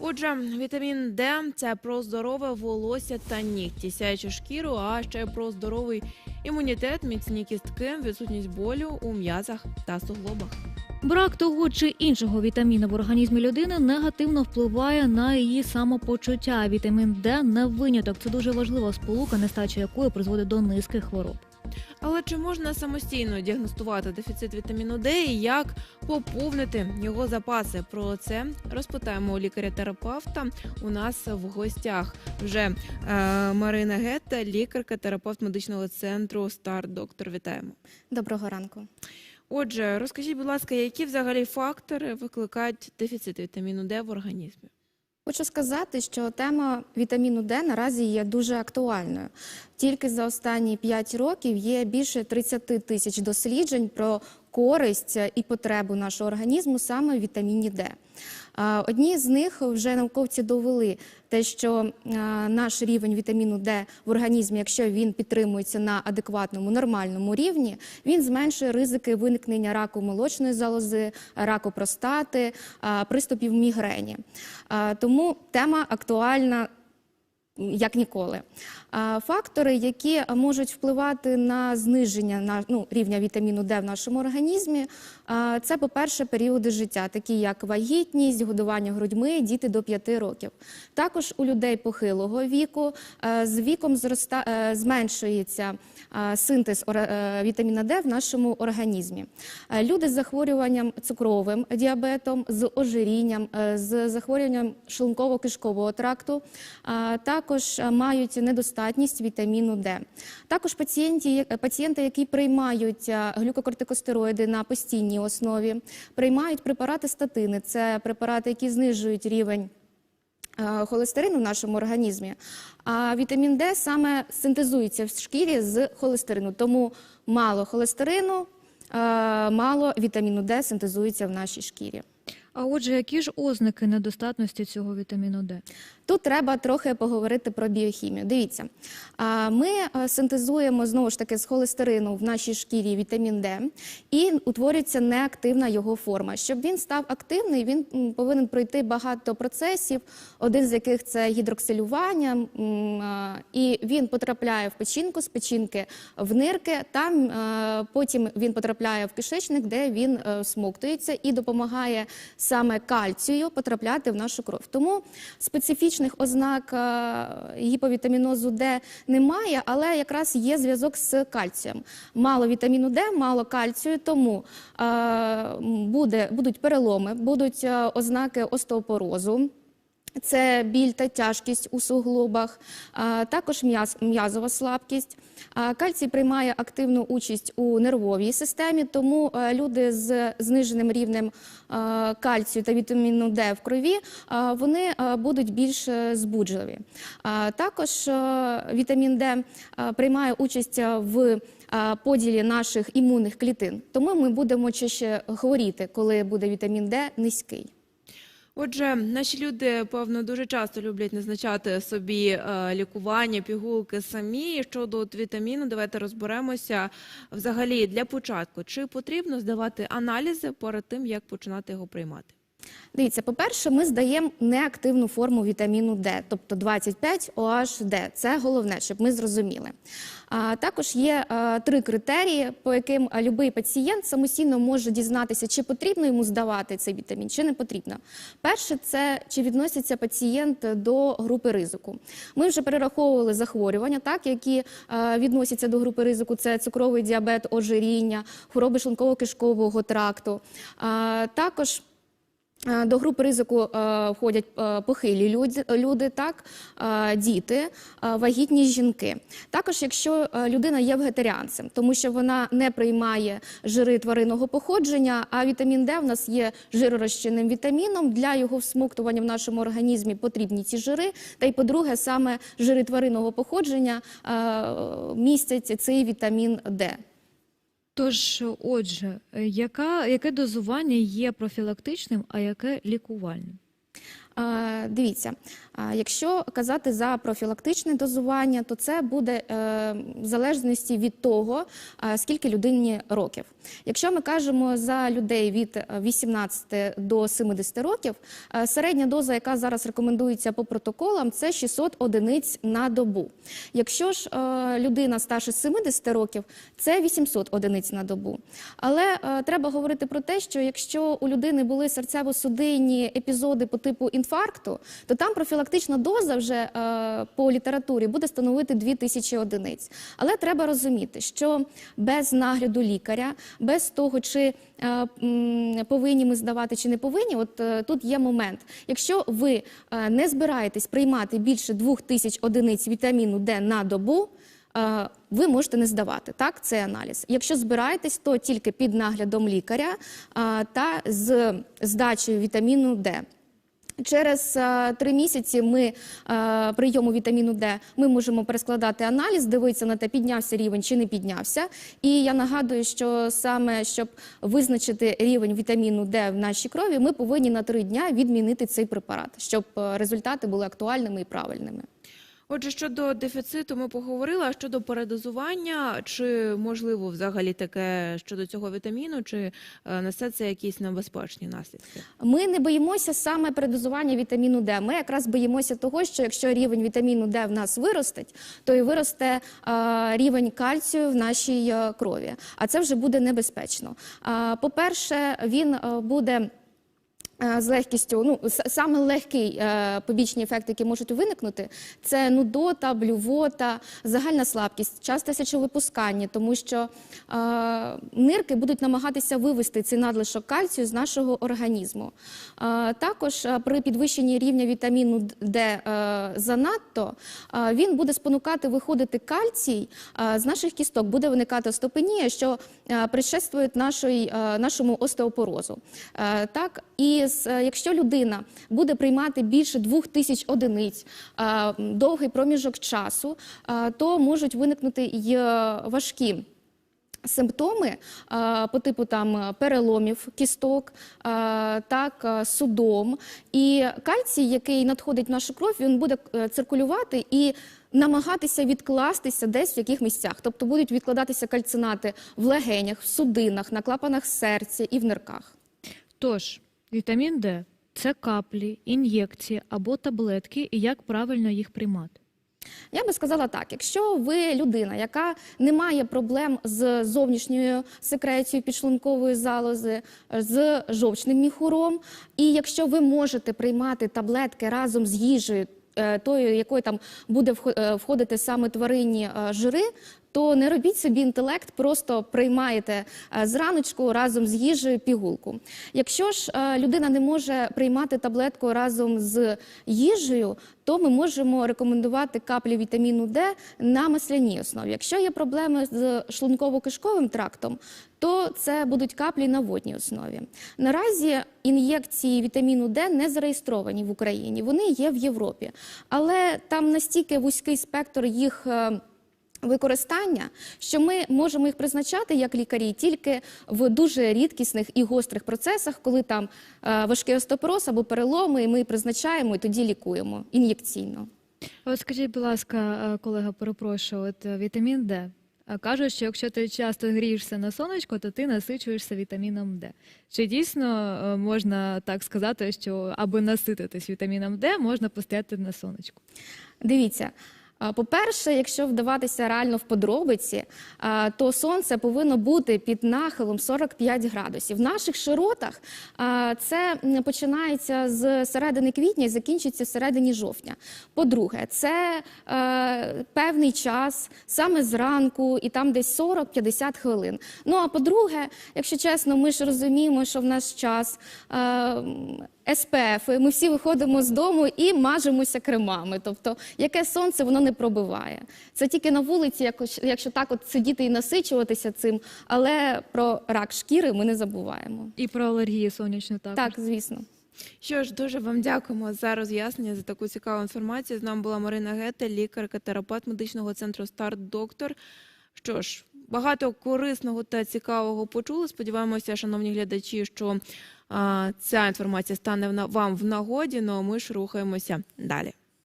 Отже, вітамін Д це про здорове волосся та нігті, сяючу шкіру, а ще про здоровий імунітет, міцні кістки, відсутність болю у м'язах та суглобах. Брак того чи іншого вітаміна в організмі людини негативно впливає на її самопочуття. Вітамін Д не виняток. Це дуже важлива сполука, нестача якої призводить до низки хвороб. Але чи можна самостійно діагностувати дефіцит вітаміну Д і як поповнити його запаси? Про це розпитаємо у лікаря-терапевта. У нас в гостях вже е, Марина Гетта, лікарка, терапевт медичного центру Стар Доктор. Вітаємо. Доброго ранку. Отже, розкажіть, будь ласка, які взагалі фактори викликають дефіцит вітаміну Д в організмі? Хочу сказати, що тема вітаміну Д наразі є дуже актуальною. Тільки за останні 5 років є більше 30 тисяч досліджень про користь і потребу нашого організму саме в вітаміні Д. Одні з них вже науковці довели те, що наш рівень вітаміну Д в організмі, якщо він підтримується на адекватному нормальному рівні, він зменшує ризики виникнення раку молочної залози, раку простати, приступів мігрені. Тому тема актуальна як ніколи. Фактори, які можуть впливати на зниження на, ну, рівня вітаміну Д в нашому організмі, це, по-перше, періоди життя, такі як вагітність, годування грудьми, діти до 5 років. Також у людей похилого віку е, з віком зроста, е, зменшується е, синтез вітаміна Д в нашому організмі. Люди з захворюванням цукровим діабетом, з ожирінням, з захворюванням шлунково-кишкового тракту а, також е, мають недостатність вітаміну Д. Також пацієнті, пацієнти, які приймають е, глюкокортикостероїди на постійній основі, приймають препарати статини. Це препарати, які знижують рівень е, холестерину в нашому організмі. А вітамін Д саме синтезується в шкірі з холестерину. Тому мало холестерину, е, мало вітаміну Д синтезується в нашій шкірі. А отже, які ж ознаки недостатності цього вітаміну Д? Тут треба трохи поговорити про біохімію. Дивіться, ми синтезуємо знову ж таки з холестерину в нашій шкірі вітамін Д, і утворюється неактивна його форма. Щоб він став активний, він повинен пройти багато процесів, один з яких це гідроксилювання, і він потрапляє в печінку, з печінки в нирки. Там потім він потрапляє в кишечник, де він е, смоктується і допомагає саме кальцію потрапляти в нашу кров. Тому специфічних ознак е, гіповітамінозу Д немає, але якраз є зв'язок з кальцієм. Мало вітаміну Д, мало кальцію, тому е, буде, будуть переломи, будуть е, ознаки остеопорозу. Це біль та тяжкість у суглобах, також м'язова слабкість. Кальцій приймає активну участь у нервовій системі, тому е, люди з зниженим рівнем е, кальцію та вітаміну Д в крові е, вони будуть більш збуджливі. А, Також вітамін Д приймає участь в поділі наших імунних клітин, тому ми будемо чаще хворіти, коли буде вітамін Д низький. Отже, наші люди, певно, дуже часто люблять назначати собі е, лікування, пігулки самі. Щодо вітаміну, давайте розберемося взагалі для початку. Чи потрібно здавати аналізи перед тим, як починати його приймати? Дивіться, по-перше, ми здаємо неактивну форму вітаміну Д, тобто 25 OHD. Це головне, щоб ми зрозуміли. Також є е, три критерії, по яким е, любий пацієнт самостійно може дізнатися, чи потрібно йому здавати цей вітамін, чи не потрібно. Перше, це чи відноситься пацієнт до групи ризику. Ми вже перераховували захворювання, так які е, відносяться до групи ризику. Це цукровий діабет, ожиріння, хвороби шлунково-кишкового тракту. Також До групи ризику е, входять е, похилі люди, так, е, діти, е, вагітні жінки. Також, якщо е, людина є вегетаріанцем, тому що вона не приймає жири тваринного походження, а вітамін Д в нас є жиророзчинним вітаміном. Для його всмоктування в нашому організмі потрібні ці жири. Та й по-друге, саме жири тваринного походження е, містять цей вітамін Д. Тож, отже, е, яка, яке дозування є профілактичним, а яке лікувальним? Е, Дивіться, якщо казати за профілактичне дозування, то це буде е, в залежності від того, е, скільки людині років. Якщо ми кажемо за людей від е, 18 до 70 років, е, середня доза, яка зараз рекомендується по протоколам, це 600 одиниць на добу. Якщо ж е, людина старше 70 років, це 800 одиниць на добу. Але е, треба говорити про те, що якщо у людини були серцево-судинні епізоди по типу інфаркту, то там профілактична доза вже е, по літературі буде становити 2000 одиниць. Але треба розуміти, що без нагляду лікаря, без того, чи е, повинні ми здавати чи не повинні, от е, тут є момент. Якщо ви не збираєтесь приймати більше 2000 одиниць вітаміну Д на добу, ви можете не здавати так цей аналіз. Якщо збираєтесь, то тільки під наглядом лікаря та з здачею вітаміну Д. Через е, три місяці ми е, прийому вітаміну Д ми можемо перескладати аналіз, дивитися на те, піднявся рівень чи не піднявся. І я нагадую, що саме щоб визначити рівень вітаміну Д в нашій крові, ми повинні на три дня відмінити цей препарат, щоб е, результати були актуальними і правильними. Отже, щодо дефіциту, ми поговорили. А щодо передозування, чи можливо взагалі таке щодо цього вітаміну, чи несе це якісь небезпечні наслідки? Ми не боїмося саме передозування вітаміну Д. Ми якраз боїмося того, що якщо рівень вітаміну Д в нас виростить, то і виросте е, рівень кальцію в нашій е, крові. А це вже буде небезпечно. По-перше, він е, буде. Е, З легкістю, ну саме легкий е, побічні ефекти, які можуть виникнути, це нудота, блювота, загальна слабкість, часте сечовипускання, тому що е, нирки будуть намагатися вивести цей надлишок кальцію з нашого організму. Е, також е, при підвищенні рівня вітаміну Д е, занадто е, він буде спонукати виходити кальцій е, з наших кісток, буде виникати остеопенія, що е, предшествує нашої, е, нашому остеопорозу. Е, Так, і е, якщо людина буде приймати більше двох тисяч одиниць е, довгий проміжок часу, е, то можуть виникнути й важкі. Симптоми по типу там переломів кісток, так судом. І кальцій, який надходить в нашу кров, він буде циркулювати і намагатися відкластися десь в яких місцях. Тобто будуть відкладатися кальцинати в легенях, в судинах, на клапанах серця і в нирках. Тож, вітамін Д це каплі, ін'єкції або таблетки, і як правильно їх приймати. Я би сказала так: якщо ви людина, яка не має проблем з зовнішньою секрецією підшлункової залози, з жовчним міхуром, і якщо ви можете приймати таблетки разом з їжею, е, тою, якою там буде е, входити саме тваринні е, жири. То не робіть собі інтелект, просто приймаєте е, зраночку разом з їжею пігулку. Якщо ж е, людина не може приймати таблетку разом з їжею, то ми можемо рекомендувати каплі вітаміну Д на масляній основі. Якщо є проблеми з шлунково-кишковим трактом, то це будуть каплі на водній основі. Наразі ін'єкції вітаміну Д не зареєстровані в Україні. Вони є в Європі, але там настільки вузький спектр їх. Використання, що ми можемо їх призначати як лікарі тільки в дуже рідкісних і гострих процесах, коли там е, важкий остеопороз або переломи, і ми призначаємо і тоді лікуємо ін'єкційно. От скажіть, будь ласка, е, колега, перепрошую, от е, вітамін Д. Кажуть, що якщо ти часто грієшся на сонечко, то ти насичуєшся вітаміном Д. Чи дійсно можна так сказати, що аби насититись вітаміном Д, можна постояти на сонечку? Дивіться. По-перше, якщо вдаватися реально в подробиці, то сонце повинно бути під нахилом 45 градусів. В наших широтах це починається з середини квітня і закінчується в середині жовтня. По-друге, це е, певний час, саме зранку, і там десь 40-50 хвилин. Ну а по-друге, якщо чесно, ми ж розуміємо, що в наш час. СПФ, ми всі виходимо з дому і мажемося кремами. Тобто, яке сонце воно не пробиває. Це тільки на вулиці, якось- якщо так от сидіти і насичуватися цим, але про рак шкіри ми не забуваємо. І про алергію сонячну також. Так, звісно. Що ж, дуже вам дякуємо за роз'яснення за таку цікаву інформацію. З нами була Марина Гете, лікарка, терапевт медичного центру Старт Доктор. Що ж, багато корисного та цікавого почули. Сподіваємося, шановні глядачі, що ця інформація стане вам в нагоді. Ну а ми ж рухаємося далі.